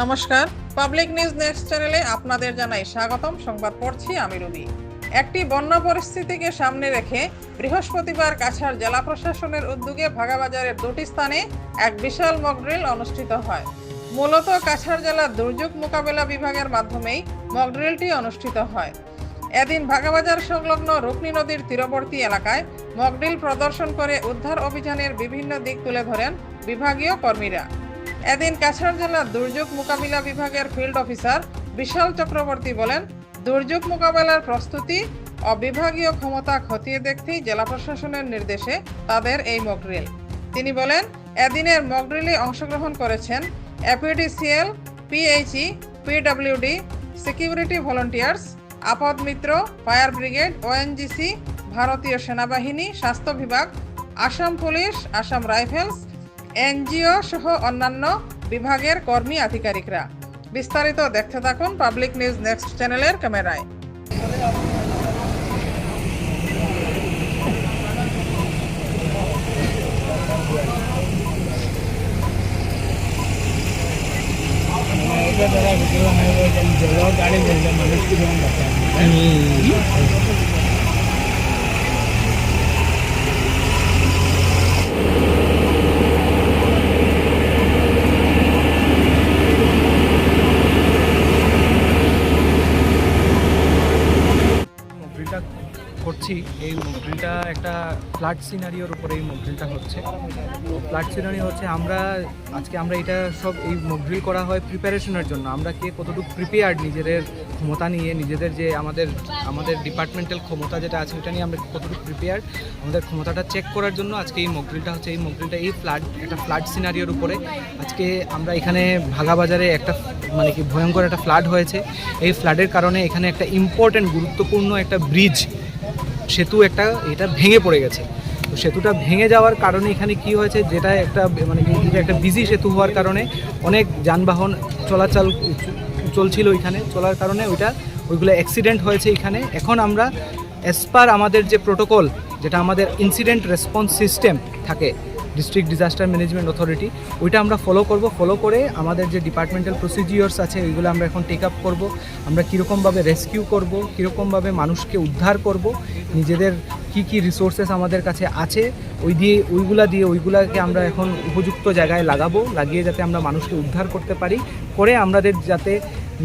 নমস্কার। Public news next চ্যানেলে আপনাদের জানাই স্বাগতম। সংবাদ পড়ছি আমি রুবি। একটি বন্যা পরিস্থিতিকে সামনে রেখে বৃহস্পতিবার কাছাড় জেলা প্রশাসনের উদ্যোগে ভাগাবাজারের দুটি স্থানে এক বিশাল মকড্রিল অনুষ্ঠিত হয়। মূলত কাছাড় জেলার দুর্যোগ মোকাবেলা বিভাগের মাধ্যমেই মকড্রিলটি অনুষ্ঠিত হয়। এদিন ভাগাবাজার সংলগ্ন রুকনি নদীর তীরবর্তী এলাকায় মকড্রিল প্রদর্শন করে উদ্ধার অভিযানের বিভিন্ন দিক তুলে ধরেন বিভাগীয় কর্মীরা। এদিন কাছাড় জেলার দুর্যোগ মোকাবিলা বিভাগের ফিল্ড অফিসার বিশাল চক্রবর্তী বলেন, দুর্যোগ মোকাবেলার প্রস্তুতি ও বিভাগীয় ক্ষমতা খতিয়ে দেখতেই জেলা প্রশাসনের নির্দেশে তাদের এই মকড্রিল। তিনি বলেন, এদিনের মকড্রিলে অংশগ্রহণ করেছেন APDCL PHE, PWD, security volunteers, Aapda Mitra, fire brigade, ONGC, ভারতীয় সেনাবাহিনী, স্বাস্থ্য বিভাগ, Assam police, Assam Rifles NGO সহ অন্যান্য বিভাগের কর্মী আধিকারিকরা। বিস্তারিত দেখতে থাকুন পাবলিক নিউজ নেক্সট চ্যানেলের ক্যামেরায়। ফ্ল্যাট সিনারিওর উপরে এই মকড্রিলটা হচ্ছে। তো ফ্ল্যাট সিনারি হচ্ছে আমরা, আজকে আমরা এটা সব এই মকড্রিল করা হয় প্রিপারেশনের জন্য। আমরা কে কতটুকু প্রিপেয়ার্ড নিজেদের ক্ষমতা নিয়ে, নিজেদের যে আমাদের আমাদের ডিপার্টমেন্টাল ক্ষমতা যেটা আছে ওটা নিয়ে আমরা কতটুকু প্রিপেয়ার্ড আমাদের ক্ষমতাটা চেক করার জন্য আজকে এই মকড্রিলটা হচ্ছে, এই মকড্রিলটা এই ফ্ল্যাট একটা ফ্ল্যাট সিনারিওর উপরে আজকে আমরা এখানে ভাগাবাজারে একটা মানে কি ভয়ঙ্কর একটা ফ্লাড হয়েছে। এই ফ্লাডের কারণে এখানে একটা ইম্পর্ট্যান্ট গুরুত্বপূর্ণ একটা ব্রিজ সেতু একটা, এটা ভেঙে পড়ে গেছে। তো সেতুটা ভেঙে যাওয়ার কারণে এখানে কি হয়েছে, যেটা একটা মানে একটা বিজি সেতু হওয়ার কারণে অনেক যানবাহন চলাচল চলছিল ওইখানে, চলার কারণে ওইটা, ওইগুলো অ্যাক্সিডেন্ট হয়েছে এখানে। এখন আমরা অ্যাজ পার আমাদের যে প্রোটোকল যেটা আমাদের ইনসিডেন্ট রেসপন্স সিস্টেম থাকে ডিস্ট্রিক্ট ডিজাস্টার ম্যানেজমেন্ট অথরিটি ওইটা আমরা ফলো করব। ফলো করে আমাদের যে ডিপার্টমেন্টাল প্রসিজিওর্স আছে, ওইগুলো আমরা এখন টেক আপ করব। আমরা কীরকমভাবে রেস্কিউ করব, কীরকমভাবে মানুষকে উদ্ধার করব, নিজেদের কি কি রিসোর্সেস আমাদের কাছে আছে, ওই দিয়ে, ওইগুলা দিয়ে, ওইগুলাকে আমরা এখন উপযুক্ত জায়গায় লাগাবো, লাগিয়ে যাতে আমরা মানুষকে উদ্ধার করতে পারি, করে আমাদের যাতে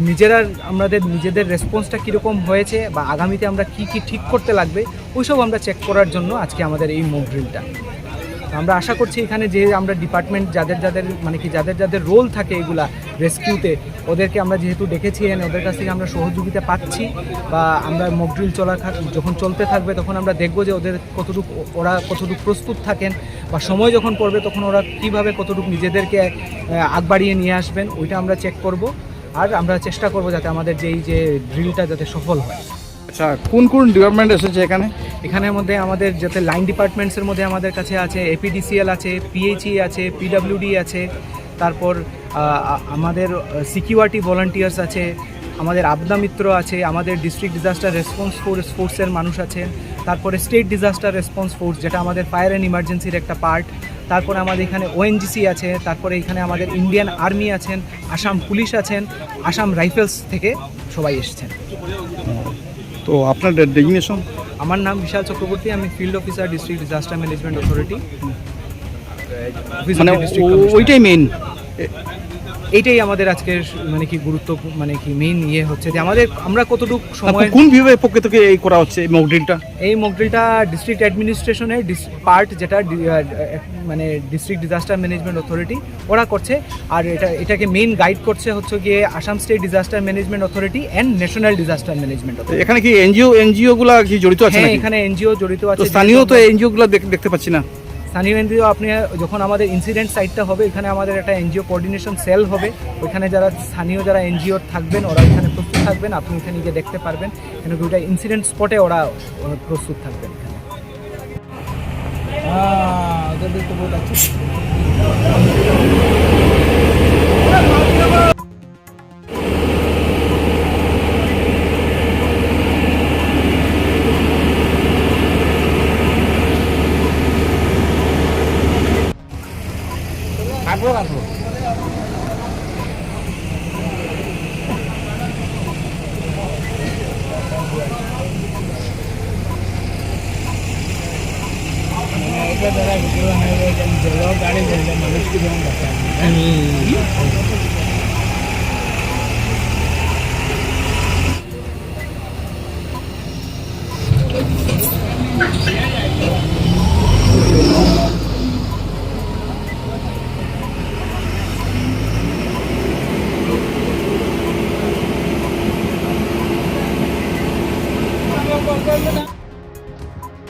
নিজেরা, আমাদের নিজেদের রেসপন্সটা কীরকম হয়েছে বা আগামীতে আমরা কি কি ঠিক করতে লাগবে, ওইসব আমরা চেক করার জন্য আজকে আমাদের এই মক ড্রিলটা আমরা আশা করছি এখানে যে আমরা ডিপার্টমেন্ট যাদের যাদের মানে কি যাদের যাদের রোল থাকে এগুলা রেস্কিউতে ওদেরকে আমরা যেহেতু ডেকেছি এনে ওদের কাছ থেকে আমরা সহযোগিতা পাচ্ছি বা আমরা মকড্রিল চলা যখন চলতে থাকবে তখন আমরা দেখব যে ওদের কতটুকু, ওরা কতটুকু প্রস্তুত থাকেন বা সময় যখন পড়বে তখন ওরা কীভাবে কতটুকু নিজেদেরকে আগ বাড়িয়ে নিয়ে আসবেন, ওইটা আমরা চেক করব। আর আমরা চেষ্টা করব যাতে আমাদের যেই যে ড্রিলটা যাতে সফল হয়। আচ্ছা কোন কোন ডিপার্টমেন্ট এসেছে এখানে? এখানের মধ্যে আমাদের যাতে লাইন ডিপার্টমেন্টসের মধ্যে আমাদের কাছে আছে এপিডিসিএল আছে পিএইচই আছে পিডাব্লিউডি আছে, তারপর আমাদের সিকিউরিটি ভলান্টিয়ার্স আছে, আমাদের আবদা মিত্র আছে, আমাদের ডিস্ট্রিক্ট ডিজাস্টার রেসপন্স ফোর্স ফোর্সের মানুষ আছেন তারপরে স্টেট ডিজাস্টার রেসপন্স ফোর্স যেটা আমাদের ফায়ার অ্যান্ড ইমার্জেন্সির একটা পার্ট তারপরে আমাদের এখানে ওএনজিসি আছে, তারপরে এখানে আমাদের ইন্ডিয়ান আর্মি আছেন আসাম পুলিশ আছেন আসাম রাইফেলস থেকে সবাই এসেছেন। তো আপনার ডেজিগনেশন? আমার নাম বিশাল চক্রবর্তী আমি field officer district disaster management authority মানে ওইটাই মেইন এইটাই আমাদের আজকের মানে কি গুরুত্ব মানে কি মেইন ইয়ে হচ্ছে যে আমাদের আমরা কতটুকু সময় কোন বিভাগের পক্ষ থেকে এই করা হচ্ছে এই মকড্রিলটা এই মকড্রিলটা ডিস্ট্রিক্ট অ্যাডমিনিস্ট্রেশনের পার্ট যেটা মানে ডিস্ট্রিক্ট ডিজাস্টার ম্যানেজমেন্ট অথরিটি ওরা করছে। আর এটা এটাকে মেইন গাইড করছে হচ্ছে গিয়ে Assam state disaster management authority and national disaster management authority এখানে কি এনজিও এনজিও গুলা কি জড়িত আছে হ্যাঁ এখানে এনজিও জড়িত আছে স্থানীয় তো এনজিও গুলা দেখতে পাচ্ছি না। স্থানীয় এনজিও আপনি, যখন আমাদের ইনসিডেন্ট সাইটটা হবে, এখানে আমাদের একটা এনজিও কোঅর্ডিনেশন সেল হবে। ওইখানে যারা স্থানীয় যারা এনজিও থাকবেন, ওরা এখানে প্রস্তুত থাকবেন। আপনি এখানে গিয়ে দেখতে পারবেন। কেন কি ওইটা ইনসিডেন্ট স্পটে ওরা প্রস্তুত থাকবেন এখানে। ಇದ್ದ ಥರ ವಿಜೃಂಭಣೆ ಜನ ಗಾಡಿ ಮನುಷ್ಯ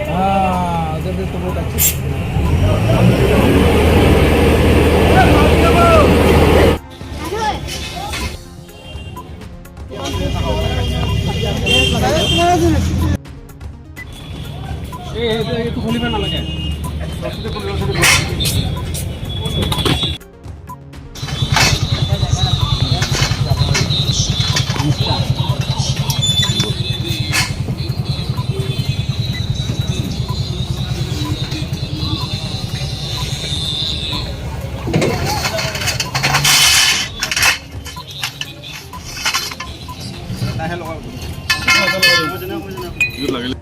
আসতে দাও নাসিম রফি হ্যাঁ ওদের তো বহুত আছে একটু খুলিবে। নালাগে लागले